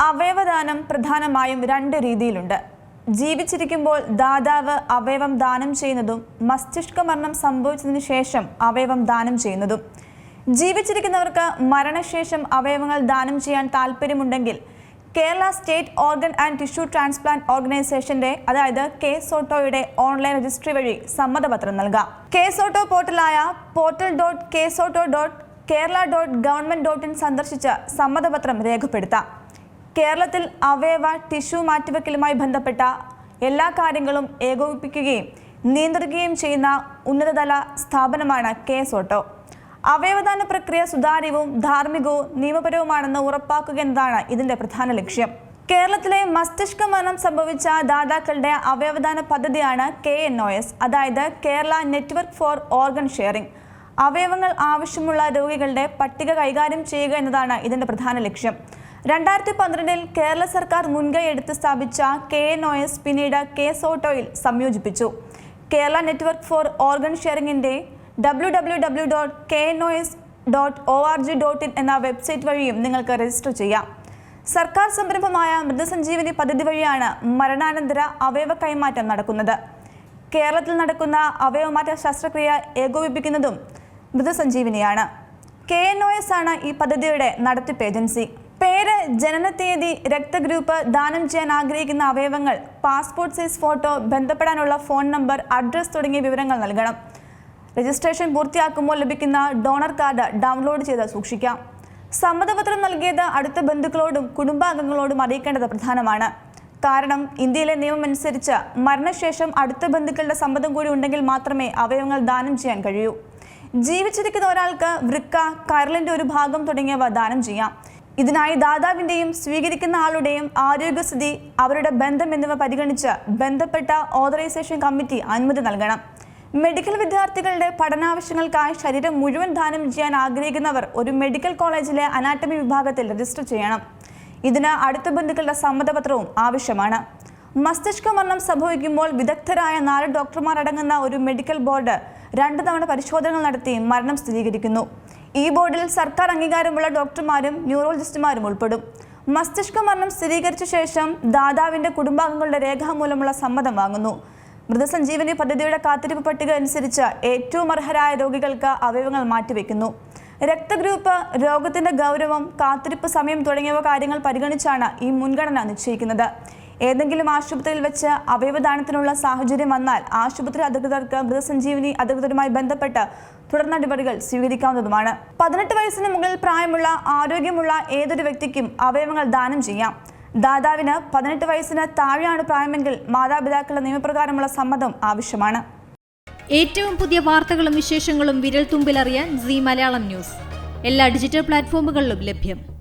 അവയവദാനം പ്രധാനമായും രണ്ട് രീതിയിലുണ്ട്. ജീവിച്ചിരിക്കുമ്പോൾ ദാതാവ് അവയവം ദാനം ചെയ്യുന്നതും മസ്തിഷ്ക മരണം സംഭവിച്ചതിന് ശേഷം അവയവം ദാനം ചെയ്യുന്നതും. ജീവിച്ചിരിക്കുന്നവർക്ക് മരണശേഷം അവയവങ്ങൾ ദാനം ചെയ്യാൻ താല്പര്യമുണ്ടെങ്കിൽ Kerala state organ and tissue transplant ഓർഗനൈസേഷന്റെ അതായത് കെ സോട്ടോയുടെ ഓൺലൈൻ രജിസ്ട്രി വഴി സമ്മതപത്രം നൽകാം. K SOTTO പോർട്ടലായ portal dot K SOTTO dot Kerala dot government dot in സന്ദർശിച്ച് സമ്മതപത്രം രേഖപ്പെടുത്താം. കേരളത്തിൽ അവയവ ടിഷ്യു മാറ്റിവെക്കലുമായി ബന്ധപ്പെട്ട എല്ലാ കാര്യങ്ങളും ഏകോപിപ്പിക്കുകയും നിയന്ത്രിക്കുകയും ചെയ്യുന്ന ഉന്നതതല സ്ഥാപനമാണ് കെ സോട്ടോ അവയവദാന പ്രക്രിയ സുതാര്യവും ധാർമ്മികവും നിയമപരവുമാണെന്ന് ഉറപ്പാക്കുക എന്നതാണ് ഇതിന്റെ പ്രധാന ലക്ഷ്യം. കേരളത്തിലെ മസ്തിഷ്ക മരണം സംഭവിച്ച ദാതാക്കളുടെ അവയവദാന പദ്ധതിയാണ് കെ എൻ ഒ എസ്. അതായത് Kerala network for organ sharing. അവയവങ്ങൾ ആവശ്യമുള്ള രോഗികളുടെ പട്ടിക കൈകാര്യം ചെയ്യുക എന്നതാണ് ഇതിന്റെ പ്രധാന ലക്ഷ്യം. രണ്ടായിരത്തി പന്ത്രണ്ടിൽ കേരള സർക്കാർ മുൻകൈ എടുത്ത് സ്ഥാപിച്ച കെ എൻ ഒ എസ് പിന്നീട് കെ സോട്ടോയിൽ സംയോജിപ്പിച്ചു. Kerala network for organ ഷെയറിംഗിന്റെ W W W dot K N O S dot O R G dot in എന്ന വെബ്സൈറ്റ് വഴിയും നിങ്ങൾക്ക് രജിസ്റ്റർ ചെയ്യാം. സർക്കാർ സംരംഭമായ മൃതസഞ്ജീവനി പദ്ധതി വഴിയാണ് മരണാനന്തര അവയവ കൈമാറ്റം നടക്കുന്നത്. കേരളത്തിൽ നടക്കുന്ന അവയവമാറ്റ ശസ്ത്രക്രിയ ഏകോപിപ്പിക്കുന്നതും മൃതസഞ്ജീവനിയാണ്. കെ എൻ ഒ എസ് ആണ് ഈ പദ്ധതിയുടെ നടത്തിപ്പ് ഏജൻസി. പേര് ജനനത്തീയതി രക്തഗ്രൂപ്പ് ദാനം ചെയ്യാൻ ആഗ്രഹിക്കുന്ന അവയവങ്ങൾ പാസ്പോർട്ട് സൈസ് ഫോട്ടോ ബന്ധപ്പെടാനുള്ള ഫോൺ നമ്പർ അഡ്രസ് തുടങ്ങിയ വിവരങ്ങൾ നൽകണം. രജിസ്ട്രേഷൻ പൂർത്തിയാക്കുമ്പോൾ ലഭിക്കുന്ന ഡോണർ കാർഡ് ഡൗൺലോഡ് ചെയ്ത് സൂക്ഷിക്കാം. സമ്മതപത്രം നൽകിയത് അടുത്ത ബന്ധുക്കളോടും കുടുംബാംഗങ്ങളോടും അറിയിക്കേണ്ടത് പ്രധാനമാണ്. കാരണം ഇന്ത്യയിലെ നിയമം അനുസരിച്ച് മരണശേഷം അടുത്ത ബന്ധുക്കളുടെ സമ്മതം കൂടി ഉണ്ടെങ്കിൽ മാത്രമേ അവയവങ്ങൾ ദാനം ചെയ്യാൻ കഴിയൂ. ജീവിച്ചിരിക്കുന്ന ഒരാൾക്ക് വൃക്ക കരളിന്റെ ഒരു ഭാഗം തുടങ്ങിയവ ദാനം ചെയ്യാം. ഇതിനായി ദാതാവിന്റെയും സ്വീകരിക്കുന്ന ആളുടെയും ആരോഗ്യസ്ഥിതി അവരുടെ ബന്ധം എന്നിവ പരിഗണിച്ച് ബന്ധപ്പെട്ട ഓതറൈസേഷൻ കമ്മിറ്റി അനുമതി നൽകണം. മെഡിക്കൽ വിദ്യാർത്ഥികളുടെ പഠനാവശ്യങ്ങൾക്കായി ശരീരം മുഴുവൻ ദാനം ചെയ്യാൻ ആഗ്രഹിക്കുന്നവർ ഒരു മെഡിക്കൽ കോളേജിലെ അനാറ്റമി വിഭാഗത്തിൽ രജിസ്റ്റർ ചെയ്യണം. ഇതിന് അടുത്ത ബന്ധുക്കളുടെ സമ്മതപത്രവും ആവശ്യമാണ്. മസ്തിഷ്ക മരണം സംഭവിക്കുമ്പോൾ വിദഗ്ധരായ നാല് ഡോക്ടർമാർ അടങ്ങുന്ന ഒരു മെഡിക്കൽ ബോർഡ് രണ്ടു തവണ പരിശോധനകൾ നടത്തി മരണം സ്ഥിരീകരിക്കുന്നു. ഈ ബോർഡിൽ സർക്കാർ അംഗീകാരമുള്ള ഡോക്ടർമാരും ന്യൂറോളജിസ്റ്റുമാരും ഉൾപ്പെടും. മസ്തിഷ്ക മരണം സ്ഥിരീകരിച്ച ശേഷം ദാതാവിന്റെ കുടുംബാംഗങ്ങളുടെ രേഖാമൂലമുള്ള സമ്മതം വാങ്ങുന്നു. മൃതസഞ്ജീവനി പദ്ധതിയുടെ കാത്തിരിപ്പ് പട്ടിക അനുസരിച്ച് ഏറ്റവും അർഹരായ രോഗികൾക്ക് അവയവങ്ങൾ മാറ്റിവെക്കുന്നു. രക്തഗ്രൂപ്പ് രോഗത്തിന്റെ ഗൗരവം കാത്തിരിപ്പ് സമയം തുടങ്ങിയവ കാര്യങ്ങൾ പരിഗണിച്ചാണ് ഈ മുൻഗണന നിശ്ചയിക്കുന്നത്. ഏതെങ്കിലും ആശുപത്രിയിൽ വെച്ച് അവയവദാനത്തിനുള്ള സാഹചര്യം വന്നാൽ ആശുപത്രി അധികൃതർക്ക് മൃതസഞ്ജീവനി അധികൃതരുമായി ബന്ധപ്പെട്ട് തുടർ നടപടികൾ സ്വീകരിക്കാവുന്നതുമാണ്. പതിനെട്ട് വയസ്സിന് മുകളിൽ പ്രായമുള്ള ആരോഗ്യമുള്ള ഏതൊരു വ്യക്തിക്കും അവയവങ്ങൾ ദാനം ചെയ്യാം. ദാതാവിന് പതിനെട്ട് വയസ്സിന് താഴെയാണ് പ്രായമെങ്കിൽ മാതാപിതാക്കളുടെ നിയമപ്രകാരമുള്ള സമ്മതം ആവശ്യമാണ്. ഏറ്റവും പുതിയ വാർത്തകളും വിശേഷങ്ങളും വിരൽ തുമ്പിലറിയാൻ സി മലയാളം ന്യൂസ്. എല്ലാ ഡിജിറ്റൽ പ്ലാറ്റ്ഫോമുകളിലും ലഭ്യം.